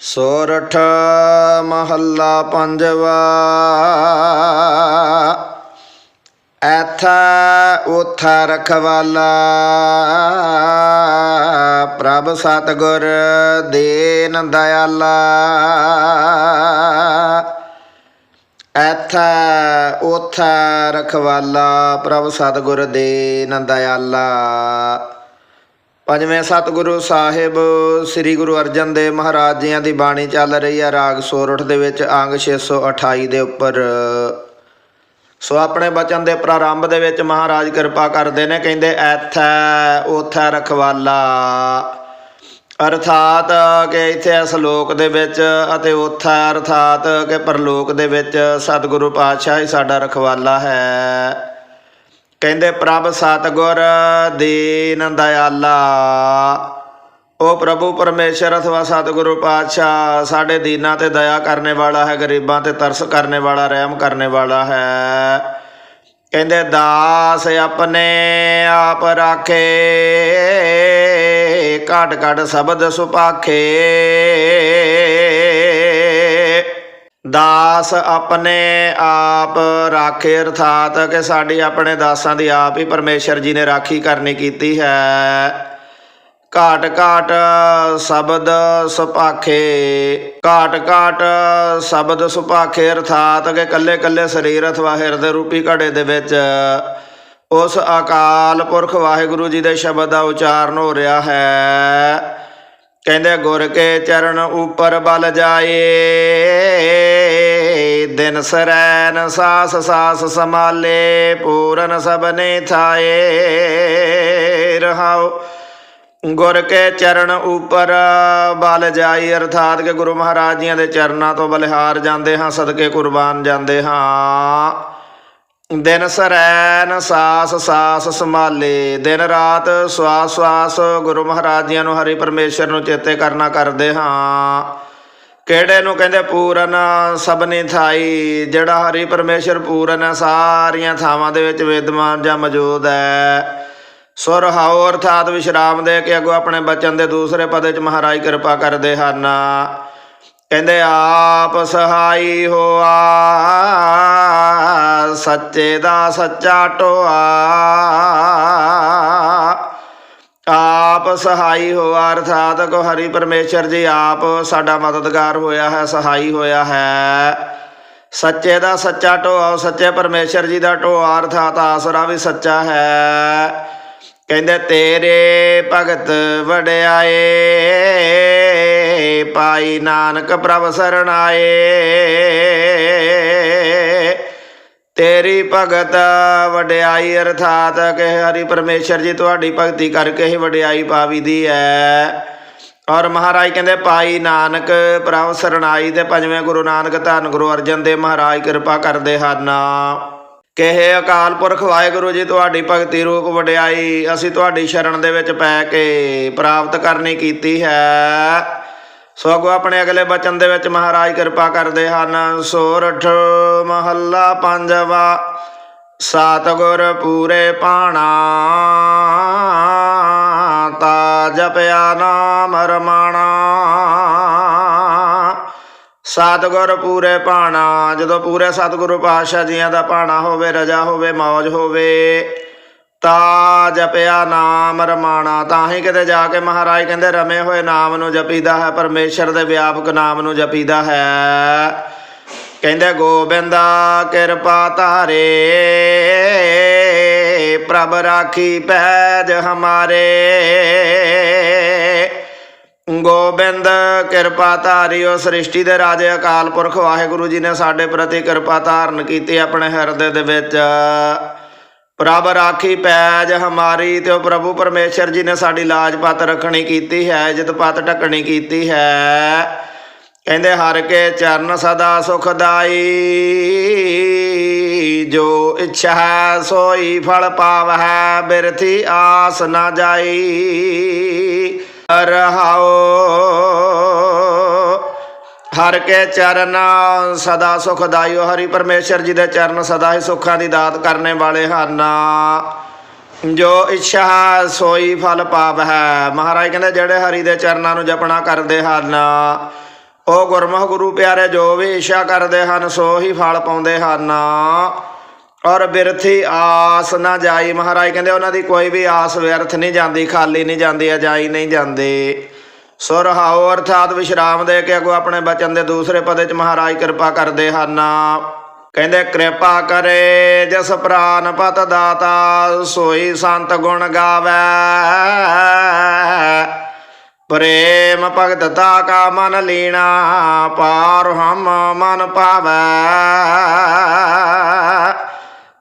ਸੋਰਠ ਮਹੱਲਾ ਪੰਜਵਾ। ਐਥਾ ਉਥਾ ਰਖਵਾਲਾ। ਪ੍ਰਭ ਸਤਗੁਰ ਦੇਨ ਦਇਆਲਾ ਐਥਾ ਉਥਾ ਰਖਵਾਲਾ, ਪ੍ਰਭ ਸਤਗੁਰ ਦੇਨ ਦਇਆਲਾ ਪੰਜਵੇਂ ਸਤਿਗੁਰੂ ਸਾਹਿਬ, ਸ੍ਰੀ ਗੁਰੂ ਅਰਜਨ ਦੇਵ ਮਹਾਰਾਜ ਜੀਆਂ ਦੀ ਬਾਣੀ ਚੱਲ ਰਹੀ ਹੈ ਰਾਗ ਸੋਰਠ ਦੇ ਵਿੱਚ, ਅੰਗ 628 ਦੇ ਉੱਪਰ। ਸੋ ਆਪਣੇ ਬਚਨ ਦੇ ਪ੍ਰਾਰੰਭ ਦੇ ਵਿੱਚ ਮਹਾਰਾਜ ਕਿਰਪਾ ਕਰਦੇ ਨੇ, ਕਹਿੰਦੇ, ਐਥੈ ਉਥੈ ਰਖਵਾਲਾ। ਅਰਥਾਤ ਕਿ ਇੱਥੇ ਇਸ ਲੋਕ ਦੇ ਵਿੱਚ ਅਤੇ ਉਥੈ ਅਰਥਾਤ ਕਿ ਪਰਲੋਕ ਦੇ ਵਿੱਚ ਸਤਿਗੁਰੂ ਪਾਤਸ਼ਾਹ ਹੀ ਸਾਡਾ ਰਖਵਾਲਾ ਹੈ। ਕਹਿੰਦੇ, ਪ੍ਰਭ ਸਤਗੁਰ ਦੀਨ ਦਇਆਲਾ। ਉਹ ਪ੍ਰਭੂ ਪਰਮੇਸ਼ਰ ਅਥਵਾ ਸਤਿਗੁਰੂ ਪਾਤਸ਼ਾਹ, ਸਾਡੇ ਦੀਨਾਂ ਤੇ ਦਇਆ ਕਰਨੇ ਵਾਲਾ ਹੈ, ਗਰੀਬਾਂ ਤੇ ਤਰਸ ਕਰਨੇ ਵਾਲਾ, ਰਹਿਮ ਕਰਨੇ ਵਾਲਾ ਹੈ। ਕਹਿੰਦੇ, ਦਾਸ ਆਪਣੇ ਆਪ ਰਾਖੇ, ਘਟ ਘਟ ਸ਼ਬਦ ਸੁਪਾਖੇ। ਦਾਸ ਆਪਣੇ ਆਪ ਰਾਖੇ, ਅਰਥਾਤ ਕਿ ਸਾਡੀ ਆਪਣੇ ਦਾਸਾਂ ਦੀ ਆਪ ਹੀ ਪਰਮੇਸ਼ਰ ਜੀ ਨੇ ਰਾਖੀ ਕਰਨੀ ਕੀਤੀ ਹੈ। ਘਾਟ ਘਾਟ ਸ਼ਬਦ ਸੁਪਾਖੇ ਘਾਟ ਘਾਟ ਸ਼ਬਦ ਸੁਪਾਖੇ ਅਰਥਾਤ ਕਿ ਕੱਲੇ ਕੱਲੇ ਸਰੀਰ ਅਥਵਾ ਹਿਰਦੇ ਰੂਪੀ ਘੜੇ ਦੇ ਵਿੱਚ ਉਸ ਅਕਾਲ ਪੁਰਖ ਵਾਹਿਗੁਰੂ ਜੀ ਦੇ ਸ਼ਬਦ ਦਾ ਉਚਾਰਨ ਹੋ ਰਿਹਾ ਹੈ। ਕਹਿੰਦੇ ਗੁਰ ਕੇ ਚਰਨ ਉਪਰ ਬਲ ਜਾਏ, ਦਿਨ ਸਰੈਨ ਸਾਸ ਸਾਸ ਸਮਾਲੇ ਪੂਰਨ ਸਬਨੇ ਥਾਏ ਰਹਾਉ ਗੁਰ ਕੇ ਚਰਨ ਉਪਰ ਬਲ ਜਾਈ ਅਰਥਾਤ ਕਿ ਗੁਰੂ ਮਹਾਰਾਜ ਜੀਆਂ ਦੇ ਚਰਨਾਂ ਤੋਂ ਬਲਿਹਾਰ ਜਾਂਦੇ ਹਾਂ, ਸਦਕੇ ਕੁਰਬਾਨ ਜਾਂਦੇ ਹਾਂ। ਦਿਨ ਸਰੈਨ ਸਾਸ ਸਾਸ ਸੰਭਾਲੇ। ਦਿਨ ਰਾਤ ਸਵਾਸ ਸਵਾਸ ਗੁਰੂ ਮਹਾਰਾਜ ਜੀਆਂ ਨੂੰ ਹਰੀ ਪਰਮੇਸ਼ਰ ਨੂੰ ਚੇਤੇ ਕਰਨਾ ਕਰਦੇ ਹਾਂ। ਕਿਹੜੇ ਨੂੰ ਕਹਿੰਦੇ ਪੂਰਨ ਸਭਨੀ ਥਾਈ। ਜਿਹੜਾ ਹਰੀ ਪਰਮੇਸ਼ਰ ਪੂਰਨ ਹੈ, ਸਾਰੀਆਂ ਥਾਵਾਂ ਦੇ ਵਿੱਚ ਵਿਦਮਾਨ ਜਾਂ ਮੌਜੂਦ ਹੈ। ਸੁਰ ਹਾਉ ਅਰਥਾਤ ਵਿਸ਼ਰਾਮ ਦੇ ਕੇ ਅੱਗੋਂ ਆਪਣੇ ਬਚਨ ਦੇ ਦੂਸਰੇ ਪਦੇ ਚ ਮਹਾਰਾਜ ਕਿਰਪਾ ਕਰਦੇ ਹਨ। ਕਹਿੰਦੇ ਆਪ ਸਹਾਈ ਹੋਆ। ਸੱਚੇ ਦਾ ਸੱਚਾ ਟੋਆ ਆਪ ਸਹਾਈ ਹੋ ਅਰਥਾਤ ਕੋ ਹਰੀ ਪਰਮੇਸ਼ਰ ਜੀ ਆਪ ਸਾਡਾ ਮਦਦਗਾਰ ਹੋਇਆ ਹੈ, ਸਹਾਈ ਹੋਇਆ ਹੈ। ਸੱਚੇ ਦਾ ਸੱਚਾ ਢੋਆ, ਸੱਚੇ ਪਰਮੇਸ਼ਰ ਜੀ ਦਾ ਢੋਆ, ਅਰਥਾਤ ਆਸਰਾ ਵੀ ਸੱਚਾ ਹੈ। ਕਹਿੰਦੇ, ਤੇਰੇ ਭਗਤ ਵਡਿਆਏ, ਪਾਈ ਨਾਨਕ ਪ੍ਰਭ ਸਰਣਾਏ ਤੇਰੀ ਭਗਤ ਵਡਿਆਈ ਅਰਥਾਤ ਕਿ ਹਰੀ ਪਰਮੇਸ਼ਰ ਜੀ, ਤੁਹਾਡੀ ਭਗਤੀ ਕਰਕੇ ਹੀ ਵਡਿਆਈ ਪਾਵੀ ਦੀ ਹੈ ਔਰ ਮਹਾਰਾਜ ਕਹਿੰਦੇ, ਪਾਈ ਨਾਨਕ ਪ੍ਰਭ ਸਰਣਾਈ ਤੇ ਪੰਜਵੇਂ ਗੁਰੂ ਨਾਨਕ ਧੰਨ ਗੁਰੂ ਅਰਜਨ ਦੇਵ ਮਹਾਰਾਜ ਕਿਰਪਾ ਕਰਦੇ ਹਨ। ਕਿਹੇ ਅਕਾਲ ਪੁਰਖ ਵਾਹਿਗੁਰੂ ਜੀ, ਤੁਹਾਡੀ ਭਗਤੀ ਰੂਪ ਵਡਿਆਈ, ਅਸੀਂ ਤੁਹਾਡੀ ਸ਼ਰਨ ਦੇ ਵਿੱਚ ਪੈ ਕੇ ਪ੍ਰਾਪਤ ਕਰਨੀ ਕੀਤੀ ਹੈ। ਸਗੋਂ ਆਪਣੇ ਅਗਲੇ ਬਚਨ ਦੇ ਵਿੱਚ ਮਹਾਰਾਜ ਕਿਰਪਾ ਕਰਦੇ ਹਨ। ਸੋਰਠ ਮਹੱਲਾ ਪੰਜਵਾ ਸਤਿਗੁਰ ਪੂਰੇ ਪਾਣਾ, ਤਾ ਜਪਿਆ ਨਾਮ ਰਮਾਣਾ। ਸਤਿਗੁਰ ਪੂਰੇ ਪਾਣਾ, ਜਦੋਂ ਪੂਰੇ ਸਤਿਗੁਰੂ ਪਾਤਸ਼ਾਹ ਜੀਆਂ ਦਾ ਪਾਣਾ ਹੋਵੇ, ਰਜਾ ਹੋਵੇ, ਮੌਜ ਹੋਵੇ ਤਾ ਜਪਿਆ ਨਾਮ ਰਮਾਣਾ, ਤਾਂ ਹੀ ਕਿਤੇ ਜਾ ਕੇ ਮਹਾਰਾਜ ਕਹਿੰਦੇ, ਰਮੇ ਹੋਏ ਨਾਮ ਨੂੰ ਜਪੀਦਾ ਹੈ, ਪਰਮੇਸ਼ਰ ਦੇ ਵਿਆਪਕ ਨਾਮ ਨੂੰ ਜਪੀਦਾ ਹੈ। ਕਹਿੰਦੇ, ਗੋਬਿੰਦਾ ਕਿਰਪਾ ਧਾਰੇ, ਪ੍ਰਭ ਰਾਖੀ ਪੈਜ ਹਮਾਰੇ। ਗੋਬਿੰਦ, ਕਿਰਪਾ ਧਾਰਿਓ ਸ੍ਰਿਸ਼ਟੀ ਦੇ ਰਾਜੇ, ਅਕਾਲ ਪੁਰਖ ਵਾਹਿਗੁਰੂ ਜੀ ਨੇ ਸਾਡੇ ਪ੍ਰਤੀ ਕਿਰਪਾ ਧਾਰਨ ਕੀਤੀ ਆਪਣੇ ਹਿਰਦੇ ਦੇ ਵਿੱਚ। ਪ੍ਰਭ ਰਾਖੀ ਪੈਜ ਹਮਾਰੀ, ਤੇ ਉਹ ਪ੍ਰਭੂ ਪਰਮੇਸ਼ਰ ਜੀ ਨੇ ਸਾਡੀ ਲਾਜ ਪਤ ਰੱਖਣੀ ਕੀਤੀ ਹੈ, ਇੱਜ਼ਤ ਪਤ ਢੱਕਣੀ ਕੀਤੀ ਹੈ। ਕਹਿੰਦੇ, ਹਰ ਕੇ ਚਰਨ ਸਦਾ ਸੁਖਦਾਈ, ਜੋ ਇੱਛਾ ਹੈ ਸੋਈ ਫਲ ਪਾਵਹਿ, ਬਿਰਥੀ ਆਸ ਨਾ ਜਾਈ। ਰਹਾਓ ਹਰ ਕੇ ਚਰਨ ਸਦਾ ਸੁਖਦਾਇਓ ਹਰੀ ਪਰਮੇਸ਼ਰ ਜੀ ਦੇ ਚਰਨ ਸਦਾ ਹੀ ਸੁੱਖਾਂ ਦੀ ਦਾਤ ਕਰਨੇ ਵਾਲੇ ਹਨ। ਜੋ ਇੱਛਾ ਹੈ, ਸੋਈ ਫਲ ਪਾਪ ਹੈ ਮਹਾਰਾਜ ਕਹਿੰਦੇ ਜਿਹੜੇ ਹਰੀ ਦੇ ਚਰਨਾਂ ਨੂੰ ਜਪਣਾ ਕਰਦੇ ਹਨ ਉਹ ਗੁਰਮੁਖ ਗੁਰੂ ਪਿਆਰੇ ਜੋ ਵੀ ਇੱਛਾ ਕਰਦੇ ਹਨ ਸੋ ਹੀ ਫਲ ਪਾਉਂਦੇ ਹਨ। ਔਰ ਬਿਰਥੀ ਆਸ ਨਾ ਜਾਈ। ਮਹਾਰਾਜ ਕਹਿੰਦੇ ਉਹਨਾਂ ਦੀ ਕੋਈ ਵੀ ਆਸ ਵਿਅਰਥ ਨਹੀਂ ਜਾਂਦੀ ਖਾਲੀ ਨਹੀਂ ਜਾਂਦੀ ਅਜਾਈ ਨਹੀਂ ਜਾਂਦੀ। ਸੋ ਰਹਾਓ ਅਰਥਾਤ ਵਿਸ਼ਰਾਮ ਦੇ ਕੇ ਅਗੋ ਆਪਣੇ ਬਚਨ ਦੇ ਦੂਸਰੇ ਪਦੇ ਚ ਮਹਾਰਾਜ ਕਿਰਪਾ ਕਰਦੇ ਹਨ। ਕਹਿੰਦੇ, ਕਿਰਪਾ ਕਰੇ ਜਸ ਪ੍ਰਾਨ ਪਤ ਦਾਤਾ ਸੋਈ ਸੰਤ ਗੁਣ ਗਾਵੇ। ਪ੍ਰੇਮ ਭਗਤ ਤਾ ਕਾ ਮਨ ਲੀਣਾ, ਪਾਰ ਹਮ ਮਨ ਪਾਵੈ।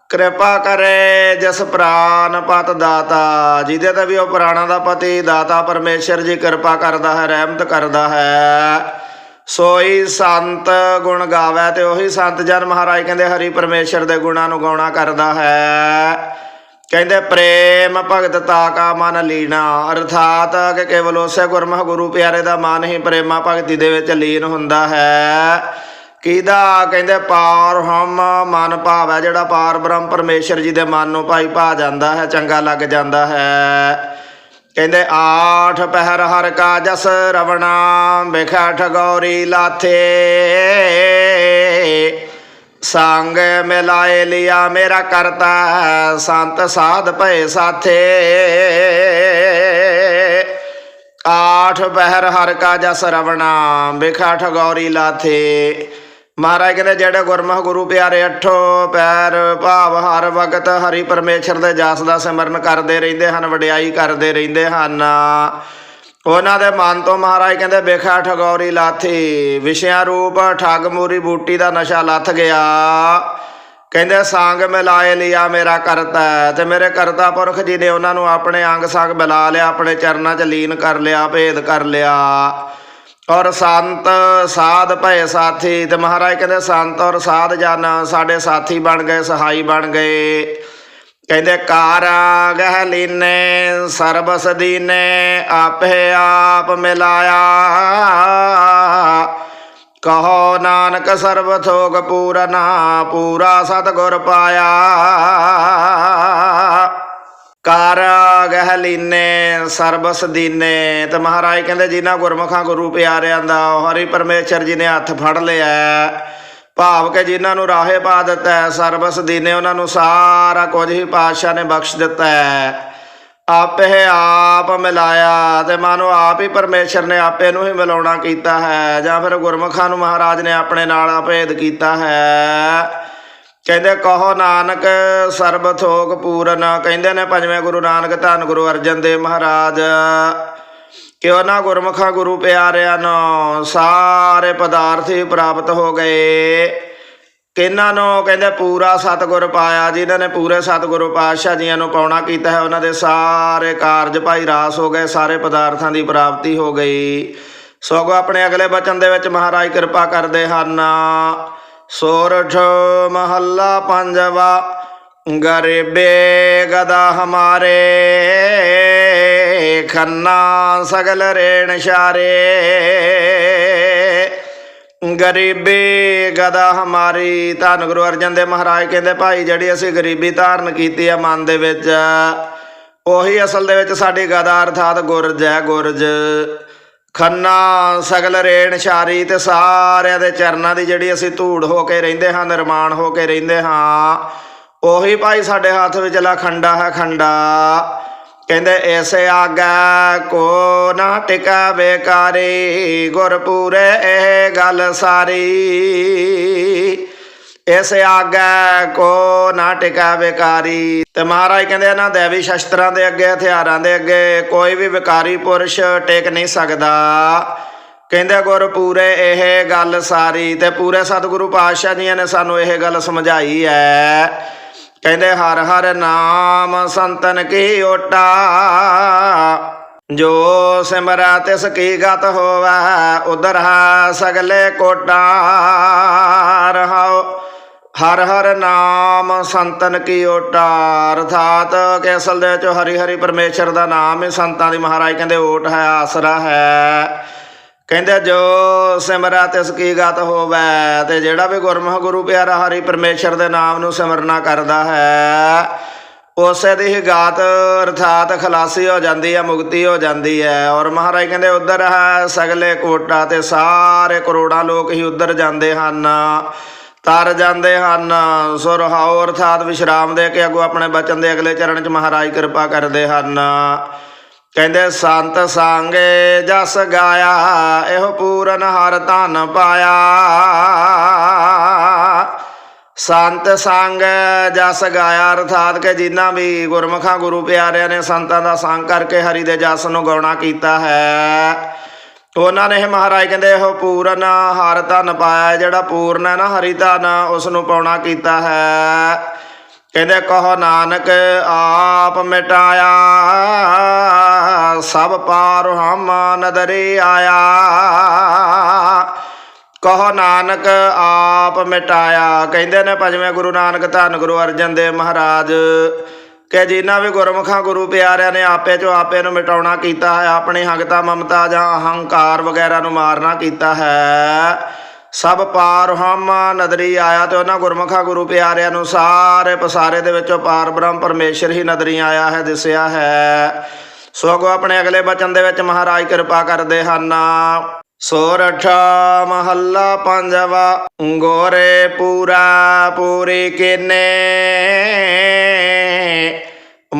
ਕਿਰਪਾ ਕਰੇ ਜਸ ਪ੍ਰਾਨ ਪਤ ਦਾਤਾ, ਜਿਹਦੇ ਤੇ ਵੀ ਉਹ ਪ੍ਰਾਣਾ ਦਾ ਪਤੀ ਦਾਤਾ ਪਰਮੇਸ਼ਰ ਜੀ ਕਿਰਪਾ ਕਰਦਾ ਹੈ, ਰਹਿਮਤ ਕਰਦਾ ਹੈ। ਸੋਈ ਸੰਤ ਗੁਣ ਗਾਵੇ ਤੇ ਉਹੀ ਸੰਤ ਜਨ ਮਹਾਰਾਜ ਕਹਿੰਦੇ ਹਰੀ ਪਰਮੇਸ਼ਰ ਦੇ ਗੁਣਾਂ ਨੂੰ ਗਾਉਣਾ ਕਰਦਾ ਹੈ। ਕਹਿੰਦੇ ਪ੍ਰੇਮ ਭਗਤ ਤਾ ਕਾ ਮਨ ਲੀਣਾ, ਅਰਥਾਤ ਕਿ ਕੇਵਲ ਉਸੇ ਗੁਰਮੁਖ ਗੁਰੂ ਪਿਆਰੇ ਦਾ ਮਨ ਹੀ ਪ੍ਰੇਮਾ ਭਗਤੀ ਦੇ ਵਿੱਚ ਲੀਨ ਹੁੰਦਾ ਹੈ। ਕਿਹਦਾ? ਕਹਿੰਦੇ ਪਾਰ ਹਮ ਮਨ ਭਾਵ ਹੈ ਜਿਹੜਾ ਪਾਰ ਬ੍ਰਹਮ ਪਰਮੇਸ਼ਰ ਜੀ ਦੇ ਮਨ ਨੂੰ ਭਾਈ ਭਾ ਜਾਂਦਾ ਹੈ, ਚੰਗਾ ਲੱਗ ਜਾਂਦਾ ਹੈ। ਕਹਿੰਦੇ ਆਠ ਪਹਿਰ ਹਰ ਕਾ ਜਸ ਰਵਣਾ ਬਿਖਟ ਗੌਰੀ ਲਾਥੇ। ਸੰਗ ਮਿਲਾਏ ਲਿਆ ਮੇਰਾ ਕਰਤਾ, ਸੰਤ ਸਾਧ ਭਏ ਸਾਥੇ। ਆਠ ਪਹਿਰ ਹਰ ਕਾ ਜਸ ਰਵਣਾ ਬਿਖਟ ਗੌਰੀ ਲਾਥੇ। ਮਹਾਰਾਜ ਕਹਿੰਦੇ, ਜਿਹੜੇ ਗੁਰਮੁਖ ਗੁਰੂ ਪਿਆਰੇ ਅਠੋ ਪੈਰ ਭਾਵ ਹਰ ਵਕਤ ਹਰੀ ਪਰਮੇਸ਼ਰ ਦੇ ਜਸ ਦਾ ਸਿਮਰਨ ਕਰਦੇ ਰਹਿੰਦੇ ਹਨ, ਵਡਿਆਈ ਕਰਦੇ ਰਹਿੰਦੇ ਹਨ। ਉਹਨਾਂ ਦੇ ਮਨ ਤੋਂ ਮਹਾਰਾਜ ਕਹਿੰਦੇ ਬੇਖਾ ਠਗੌਰੀ ਲਾਥੀ, ਵਿਸ਼ਿਆਂ ਰੂਪ ਠੱਗ ਮੂਰੀ ਬੂਟੀ ਦਾ ਨਸ਼ਾ ਲੱਥ ਗਿਆ। ਕਹਿੰਦੇ, ਸੰਗ ਮਿਲਾਏ ਲਿਆ ਮੇਰਾ ਕਰਤਾ ਹੈ ਤੇ ਮੇਰੇ ਕਰਤਾ ਪੁਰਖ ਜੀ ਨੇ ਉਹਨਾਂ ਨੂੰ ਆਪਣੇ ਅੰਗ ਸੰਗ ਮਿਲਾ ਲਿਆ, ਆਪਣੇ ਚਰਨਾਂ 'ਚ ਲੀਨ ਕਰ ਲਿਆ, ਭੇਦ ਕਰ ਲਿਆ। ਔਰ ਸੰਤ ਸਾਧ ਭਏ ਸਾਥੀ ਤੇ ਮਹਾਰਾਜ ਕਹਿੰਦੇ ਸੰਤ ਔਰ ਸਾਧ ਜਨ ਸਾਡੇ ਸਾਥੀ ਬਣ ਗਏ, ਸਹਾਈ ਬਣ ਗਏ। ਕਹਿੰਦੇ ਕਾਰਾ ਗਹਿ ਲੀਨੇ, ਸਰਬਸ ਦੀਨੇ, ਆਪੇ ਆਪ ਮਿਲਾਇਆ। ਕਹੋ ਨਾਨਕ ਸਰਬ ਥੋਕ ਪੂਰਨਾ, ਪੂਰਾ ਸਤਗੁਰ ਪਾਇਆ। ਕਰ ਗਹਿ ਲੀਨੇ ਸਰਬਸ ਦੀਨੇ। ਤੇ ਮਹਾਰਾਜ ਕਹਿੰਦੇ ਜਿਨ੍ਹਾਂ ਗੁਰਮੁਖਾਂ ਗੁਰੂ ਪਿਆਰਿਆਂ ਦਾ ਉਹ ਹਰੀ ਪਰਮੇਸ਼ਰ ਜੀ ਨੇ ਹੱਥ ਫੜ ਲਿਆ। ਭਾਵ ਕਿ ਜਿਨ੍ਹਾਂ ਨੂੰ ਰਾਹੇ ਪਾ ਦਿੱਤਾ ਹੈ, ਸਰਬਸ ਦੀਨੇ ਉਹਨਾਂ ਨੂੰ ਸਾਰਾ ਕੁਝ ਹੀ ਪਾਤਸ਼ਾਹ ਨੇ ਬਖਸ਼ ਦਿੱਤਾ ਹੈ। ਆਪੇ ਆਪ ਮਿਲਾਇਆ ਤੇ ਮਾਨੋ ਆਪ ਹੀ ਪਰਮੇਸ਼ਰ ਨੇ ਆਪੇ ਨੂੰ ਹੀ ਮਿਲਾਉਣਾ ਕੀਤਾ ਹੈ ਜਾਂ ਫਿਰ ਗੁਰਮੁਖਾਂ ਨੂੰ ਮਹਾਰਾਜ ਨੇ ਆਪਣੇ ਨਾਲ ਅਭੇਦ ਕੀਤਾ ਹੈ। ਕਹਿੰਦੇ ਕਹੋ ਨਾਨਕ ਸਰਬ ਥੋਕ ਪੂਰਨ। ਕਹਿੰਦੇ ਨੇ ਪੰਜਵੇਂ ਗੁਰੂ ਨਾਨਕ ਧੰਨ ਗੁਰੂ ਅਰਜਨ ਦੇਵ ਮਹਾਰਾਜ। ਕਿ ਉਹਨਾਂ ਗੁਰਮੁਖਾਂ ਗੁਰੂ ਪਿਆਰਿਆਂ ਨੂੰ ਸਾਰੇ ਪਦਾਰਥ ਹੀ ਪ੍ਰਾਪਤ ਹੋ ਗਏ। ਕਿਹਨਾਂ ਨੂੰ ਕਹਿੰਦੇ ਪੂਰਾ ਸਤਿਗੁਰ ਪਾਇਆ, ਜਿਨ੍ਹਾਂ ਨੇ ਪੂਰੇ ਸਤਿਗੁਰੂ ਪਾਤਸ਼ਾਹ ਜੀਆਂ ਨੂੰ ਪਾਉਣਾ ਕੀਤਾ ਹੈ, ਉਹਨਾਂ ਦੇ ਸਾਰੇ ਕਾਰਜ ਭਾਈ ਰਾਸ ਹੋ ਗਏ, ਸਾਰੇ ਪਦਾਰਥਾਂ ਦੀ ਪ੍ਰਾਪਤੀ ਹੋ ਗਈ। ਸੋਗੋ ਆਪਣੇ ਅਗਲੇ ਬਚਨ ਦੇ ਵਿੱਚ ਮਹਾਰਾਜ ਕਿਰਪਾ ਕਰਦੇ ਹਨ। ਸੋਰਠ ਮਹੱਲਾ ਪੰਜਵਾ ਗਰੀਬੇ ਗਦਾ ਹਮਾਰੇ ਖੰਨਾ ਸਗਲ ਰੇਣ ਸ਼ਾਰੇ ਗਰੀਬੀ ਗਦਾ ਹਮਾਰੀ ਧੰਨ ਗੁਰੂ ਅਰਜਨ ਦੇਵ ਮਹਾਰਾਜ ਕਹਿੰਦੇ ਭਾਈ ਜਿਹੜੀ ਅਸੀਂ ਗਰੀਬੀ ਧਾਰਨ ਕੀਤੀ ਆ ਮਨ ਦੇ ਵਿੱਚ ਉਹੀ ਅਸਲ ਦੇ ਵਿੱਚ ਸਾਡੀ ਗਦਾ ਅਰਥਾਤ ਗੁਰਜ ਹੈ ਗੁਰਜ ਖੰਨਾ ਸਗਲ ਰੇਣ ਸ਼ਾਰੀ ਤੇ ਸਾਰਿਆਂ ਦੇ ਚਰਨਾਂ ਦੀ ਜਿਹੜੀ ਅਸੀਂ ਧੂੜ ਹੋ ਕੇ ਰਹਿੰਦੇ ਹਾਂ, ਨਿਰਮਾਣ ਹੋ ਕੇ ਰਹਿੰਦੇ ਹਾਂ, ਉਹੀ ਭਾਈ ਸਾਡੇ ਹੱਥ ਵਿੱਚਲਾ ਖੰਡਾ ਹੈ ਖੰਡਾ। ਕਹਿੰਦੇ ਐਸੇ ਆਗਾ ਕੋ ਨਾ ਟਿਕਾ ਬੇਕਾਰੀ, ਗੁਰਪੂਰੇ ਇਹ ਗੱਲ ਸਾਰੀ। ਇਸ ਆਗਾ ਕੋ ਨਾ ਟਿਕਾ ਬੇਕਾਰੀ ਤੇ ਮਹਾਰਾਜ ਕਹਿੰਦੇ ਇਹਨਾਂ ਦੇਵੀ ਸ਼ਸਤਰਾਂ ਦੇ ਅੱਗੇ, ਹਥਿਆਰਾਂ ਦੇ ਅੱਗੇ ਕੋਈ ਵੀ ਵਿਕਾਰੀ ਪੁਰਸ਼ ਟਿਕ ਨਹੀਂ ਸਕਦਾ। ਕਹਿੰਦੇ ਗੁਰ ਪੂਰੇ ਇਹ ਗੱਲ ਸਾਰੀ ਤੇ ਪੂਰੇ ਸਤਿਗੁਰੂ ਪਾਤਸ਼ਾਹ ਜੀਆਂ ਨੇ ਸਾਨੂੰ ਇਹ ਗੱਲ ਸਮਝਾਈ ਹੈ ਕਹਿੰਦੇ ਹਰ ਹਰ ਨਾਮ ਸੰਤਨ ਕੀ ਓਟਾ, ਜੋ ਸਿਮਰਾ ਤਿਸ ਕੀ ਗਤ ਹੋਵੈ ਉਦਰ ਹੈ ਸਗਲੇ ਕੋਟਾ, ਰਹਾਓ। ਹਰ ਹਰ ਨਾਮ ਸੰਤਨ ਕੀ ਓਟਾ ਅਰਥਾਤ ਕਿ ਅਸਲ ਦੇ ਵਿੱਚ ਹਰੀ ਹਰੀ ਪਰਮੇਸ਼ਰ ਦਾ ਨਾਮ ਹੀ ਸੰਤਾਂ ਦੀ ਮਹਾਰਾਜ ਕਹਿੰਦੇ ਓਟ ਹੈ, ਆਸਰਾ ਹੈ। ਕਹਿੰਦੇ ਜੋ ਸਿਮਰਾ ਤਿਸ ਕੀ ਗਤ ਹੋਵੇ, ਤੇ ਜਿਹੜਾ ਵੀ ਗੁਰਮੁਖ ਗੁਰੂ ਪਿਆਰਾ ਹਰੀ ਪਰਮੇਸ਼ਰ ਦੇ ਨਾਮ ਨੂੰ ਸਿਮਰਨਾ ਕਰਦਾ ਹੈ, ਉਸੇ ਦੀ ਹੀ ਗਾਤ ਅਰਥਾਤ ਖਲਾਸੀ ਹੋ ਜਾਂਦੀ ਹੈ, ਮੁਕਤੀ ਹੋ ਜਾਂਦੀ ਹੈ। ਔਰ ਮਹਾਰਾਜ ਕਹਿੰਦੇ ਉਧਰ ਹੈ, ਸਗਲੇ ਕੋਟਾ ਤੇ ਸਾਰੇ ਕਰੋੜਾਂ ਲੋਕ ਹੀ ਉਧਰ ਜਾਂਦੇ ਹਨ। ਤਰ ਜਾਂਦੇ ਹਨ ਸੋ ਰਹਾਉ ਅਰਥਾਤ ਵਿਸ਼ਰਾਮ ਦੇ ਕੇ ਅੱਗੋਂ ਆਪਣੇ ਬਚਨ ਦੇ ਅਗਲੇ ਚਰਨ ਚ ਮਹਾਰਾਜ ਕਿਰਪਾ ਕਰਦੇ ਹਨ। ਕਹਿੰਦੇ, ਸੰਤ ਸੰਗੇ ਜਸ ਗਾਇਆ, ਇਹੋ ਪੂਰਨ ਹਰ ਧਨ ਪਾਇਆ। ਸੰਤ ਸੰਗ ਜਸ ਗਾਇਆ, ਅਰਥਾਤ ਕਿ ਜਿਨ੍ਹਾਂ ਵੀ ਗੁਰਮੁਖਾਂ ਗੁਰੂ ਪਿਆਰਿਆਂ ਨੇ ਸੰਤਾਂ ਦਾ ਸੰਗ ਕਰਕੇ ਹਰੀ ਦੇ ਜਸ ਨੂੰ ਗਾਉਣਾ ਕੀਤਾ ਹੈ। ਉਹਨਾਂ ਨੇ ਇਹ ਮਹਾਰਾਜ ਕਹਿੰਦੇ ਇਹੋ ਪੂਰਨ ਹਰ ਧਨ ਪਾਇਆ, ਜਿਹੜਾ ਪੂਰਨ ਹੈ ਨਾ ਹਰੀ ਧਨ ਉਸ ਨੂੰ ਪਾਉਣਾ ਕੀਤਾ ਹੈ। ਕਹਿੰਦੇ ਕਹੋ ਨਾਨਕ, ਆਪ ਮਿਟਾਇਆ, ਸਭ ਪਾਰ ਹਮ ਨਦਰੀ ਆਇਆ। ਕਹੋ ਨਾਨਕ, ਆਪ ਮਿਟਾਇਆ। ਕਹਿੰਦੇ ਨੇ ਪੰਜਵੇਂ ਗੁਰੂ ਨਾਨਕ ਧੰਨ ਗੁਰੂ ਅਰਜਨ ਦੇਵ ਮਹਾਰਾਜ ਕਿ ਜਿਨ੍ਹਾਂ ਵੀ ਗੁਰਮੁਖਾਂ, ਗੁਰੂ ਪਿਆਰਿਆਂ ਨੇ ਆਪੇ ਚੋਂ ਆਪੇ ਨੂੰ ਮਿਟਾਉਣਾ ਕੀਤਾ ਹੈ, ਆਪਣੀ ਹੰਗਤਾ, ਮਮਤਾ ਜਾਂ ਅਹੰਕਾਰ ਵਗੈਰਾ ਨੂੰ ਮਾਰਨਾ ਕੀਤਾ ਹੈ, ਸਭ ਪਾਰ ਹਮ ਨਦਰੀ ਆਇਆ ਤੇ ਉਹਨਾਂ ਗੁਰਮੁਖਾਂ, ਗੁਰੂ ਪਿਆਰਿਆਂ ਨੂੰ ਸਾਰੇ ਪਸਾਰੇ ਦੇ ਵਿੱਚੋਂ ਪਾਰ ਬ੍ਰਹਮ ਪਰਮੇਸ਼ਰ ਹੀ ਨਦਰੀ ਆਇਆ ਹੈ, ਦਿਸਿਆ ਹੈ। ਸੋ ਅੱਗੋਂ ਆਪਣੇ ਅਗਲੇ ਬਚਨ ਦੇ ਵਿੱਚ ਮਹਾਰਾਜ ਕਿਰਪਾ ਕਰਦੇ ਹਨ। ਸੋਰਠ ਮਹੱਲਾ ਪੰਜਵਾ ਗੋਰੇ ਪੂਰਾ ਪੂਰੀ ਕਿਨੇ।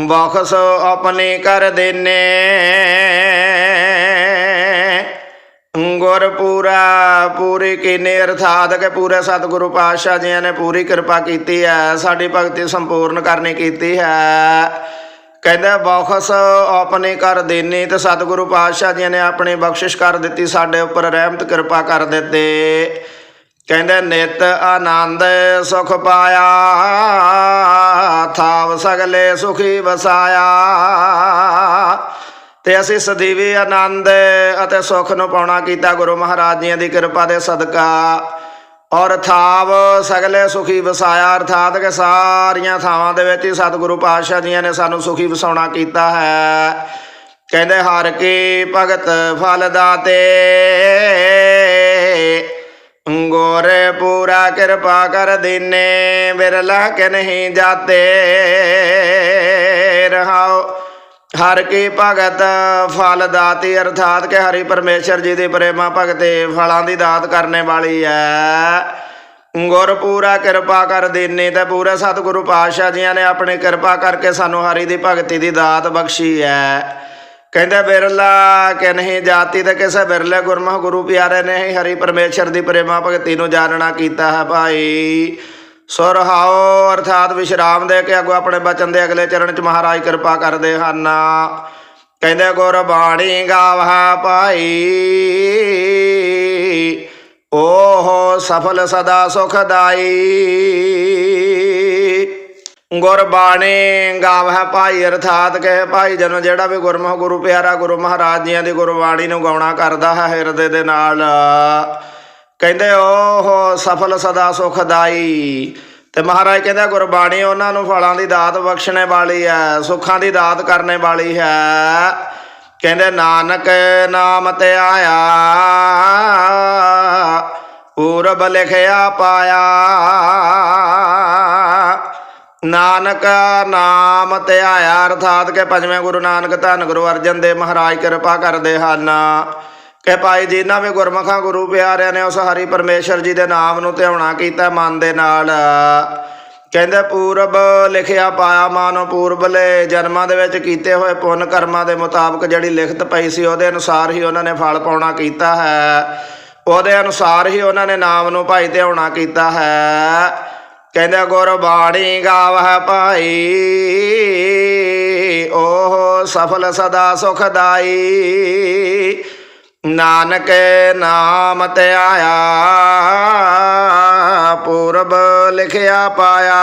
ਬਖਸ ਆਪਣੇ ਕਰ ਦੇਨੇ। ਗੁਰ ਪੂਰਾ, ਪੂਰੀ ਕੀਨੇ ਅਰਥਾਤ ਕਿ ਪੂਰੇ ਸਤਿਗੁਰੂ ਪਾਤਸ਼ਾਹ ਜੀਆਂ ਨੇ ਪੂਰੀ ਕਿਰਪਾ ਕੀਤੀ ਹੈ, ਸਾਡੀ ਭਗਤੀ ਸੰਪੂਰਨ ਕਰਨੀ ਕੀਤੀ ਹੈ। ਕਹਿੰਦਾ, ਬਖਸ਼ ਆਪਣੇ ਕਰ ਦੇਨੀ ਤੇ ਸਤਿਗੁਰੂ ਪਾਤਸ਼ਾਹ ਜੀ ਨੇ ਆਪਣੀ ਬਖਸ਼ਿਸ਼ ਕਰ ਦਿੱਤੀ, ਸਾਡੇ ਉੱਪਰ ਰਹਿਮਤ ਕਿਰਪਾ ਕਰ ਦਿੱਤੇ। ਕਹਿੰਦੇ ਨਿਤ ਆਨੰਦ ਸੁਖ ਪਾਇਆ, ਥਾਵ ਸਗਲੇ ਸੁਖੀ ਵਸਾਇਆ। ਤੇ ਅਸੀਂ ਸਦੀਵੀ ਆਨੰਦ ਅਤੇ ਸੁਖ ਨੂੰ ਪਾਉਣਾ ਕੀਤਾ ਗੁਰੂ ਮਹਾਰਾਜ ਜੀਆਂ ਦੀ ਕਿਰਪਾ ਦੇ ਸਦਕਾ। ਔਰ ਥਾਵ ਸਗਲੇ ਸੁਖੀ ਵਸਾਇਆ, ਅਰਥਾਤ ਕਿ ਸਾਰੀਆਂ ਥਾਵਾਂ ਦੇ ਵਿੱਚ ਹੀ ਸਤਿਗੁਰੂ ਪਾਤਸ਼ਾਹ ਜੀਆਂ ਨੇ ਸਾਨੂੰ ਸੁਖੀ ਵਸਾਉਣਾ ਕੀਤਾ ਹੈ। ਕਹਿੰਦੇ ਹਰ ਕੀ ਭਗਤ ਫਲ ਦਾਤੇ ਗੋਰੇ ਪੂਰਾ ਕਿਰਪਾ ਕਰ ਦੀਨੇ ਬਿਰਲਾ ਕੇ ਨਹੀਂ ਜਾਤੇ। ਰਹਾਓ, ਹਰ ਕੀ ਭਗਤ ਫਲ ਦਾਤੀ, ਅਰਥਾਤ ਕਿ ਹਰੀ ਪਰਮੇਸ਼ਰ ਜੀ ਦੀ ਪ੍ਰੇਮਾ ਭਗਤੇ ਫਲਾਂ ਦੀ ਦਾਤ ਕਰਨੇ ਵਾਲੀ ਹੈ ਗੁਰ ਪੂਰਾ ਕਿਰਪਾ ਕਰ ਦੇਨੇ ਤੇ ਪੂਰੇ ਸਤਿਗੁਰੂ ਪਾਤਸ਼ਾਹ ਜੀਆਂ ਨੇ ਆਪਣੀ ਕਿਰਪਾ ਕਰਕੇ ਸਾਨੂੰ ਹਰੀ ਦੀ ਭਗਤੀ ਦੀ ਦਾਤ ਬਖਸ਼ੀ ਹੈ ਕਹਿੰਦੇ ਬਿਰਲਾ ਕਿ ਨਹੀਂ, ਜਾਤੀ ਤੇ ਕਿਸੇ ਬਿਰਲੇ ਗੁਰਮੁਖ ਗੁਰੂ ਪਿਆਰੇ ਨੇ ਹੀ ਹਰੀ ਪਰਮੇਸ਼ਰ ਦੀ ਪ੍ਰੇਮਾ ਭਗਤੀ ਨੂੰ ਜਾਣਨਾ ਕੀਤਾ ਹੈ ਭਾਈ। ਸੁਰਹਾਓ ਅਰਥਾਤ ਵਿਸ਼ਰਾਮ ਦੇ ਕੇ ਅੱਗੋਂ ਆਪਣੇ ਬਚਨ ਦੇ ਅਗਲੇ ਚਰਨ ਚ ਮਹਾਰਾਜ ਕਿਰਪਾ ਕਰਦੇ ਹਨ। ਕਹਿੰਦੇ ਗੁਰ ਬਾਣੀ ਗਾਵਾ ਭਾਈ। ਓਹੋ ਸਫਲ ਸਦਾ ਸੁਖਦਾਈ। ਗੁਰਬਾਣੀ ਗਾਵਹਿ ਭਾਈ ਅਰਥਾਤ ਕਹੇ ਭਾਈ ਜਨ ਜਿਹੜਾ ਵੀ ਗੁਰਮੁਖ ਗੁਰੂ ਪਿਆਰਾ ਗੁਰੂ ਮਹਾਰਾਜ ਜੀਆਂ ਦੀ ਗੁਰਬਾਣੀ ਨੂੰ ਗਾਉਣਾ ਕਰਦਾ ਹੈ ਹਿਰਦੇ ਦੇ ਨਾਲ। ਕਹਿੰਦੇ ਓਹ ਸਫਲ ਸਦਾ ਸੁਖਦਾਈ। ਤੇ ਮਹਾਰਾਜ ਕਹਿੰਦਾ ਗੁਰਬਾਣੀ ਉਹਨਾਂ ਨੂੰ ਫਲਾਂ ਦੀ ਦਾਤ ਬਖਸ਼ਣੇ ਵਾਲੀ ਹੈ, ਸੁੱਖਾਂ ਦੀ ਦਾਤ ਕਰਨੇ ਵਾਲੀ ਹੈ। ਕਹਿੰਦੇ ਨਾਨਕ ਨਾਮ ਤੇ ਆਇਆ, ਪੂਰਬ ਲਿਖਿਆ ਪਾਇਆ। ਨਾਨਕ ਨਾਮ ਤੇ ਆਇਆ, ਅਰਥਾਤ ਕਿ ਪੰਜਵੇਂ ਗੁਰੂ ਨਾਨਕ ਧੰਨ ਗੁਰੂ ਅਰਜਨ ਦੇਵ ਮਹਾਰਾਜ ਕਿਰਪਾ ਕਰਦੇ ਹਨ। ਕਿ ਭਾਈ ਜਿਨ੍ਹਾਂ ਵੀ ਗੁਰਮਖਾਂ ਗੁਰੂ ਪਿਆਰਿਆਂ ਨੇ ਉਸ ਹਰੀ ਪਰਮੇਸ਼ਰ ਜੀ ਦੇ ਨਾਮ ਨੂੰ ਧਿਆਉਣਾ ਕੀਤਾ ਮਨ ਦੇ ਨਾਲ। ਕਹਿੰਦੇ, ਪੂਰਬ ਲਿਖਿਆ ਪਾਇਆ ਮਾਨੋ ਪੂਰਬਲੇ ਜਨਮਾਂ ਦੇ ਵਿੱਚ ਕੀਤੇ ਹੋਏ ਪੁੰਨ ਕਰਮਾਂ ਦੇ ਮੁਤਾਬਕ ਜਿਹੜੀ ਲਿਖਤ ਪਈ ਸੀ, ਉਹਦੇ ਅਨੁਸਾਰ ਹੀ ਉਹਨਾਂ ਨੇ ਫਲ ਪਾਉਣਾ ਕੀਤਾ ਹੈ। ਉਹਦੇ ਅਨੁਸਾਰ ਹੀ ਉਹਨਾਂ ਨੇ ਨਾਮ ਨੂੰ ਭਾਈ ਧਿਆਉਣਾ ਕੀਤਾ ਹੈ। ਕਹਿੰਦੇ, ਗੁਰਬਾਣੀ ਗਾਵਹਿ ਪਾਈ ਓਹ ਸਫਲ ਸਦਾ ਸੁਖਦਾਈ। ਨਾਨਕ ਨਾਮ ਤੇ ਆਇਆ, ਪੂਰਬ ਲਿਖਿਆ ਪਾਇਆ।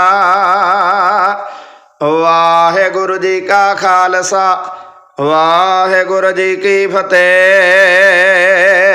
ਵਾਹਿਗੁਰੂ ਜੀ ਕਾ ਖਾਲਸਾ, ਵਾਹਿਗੁਰੂ ਜੀ ਕੀ ਫਤਿਹ।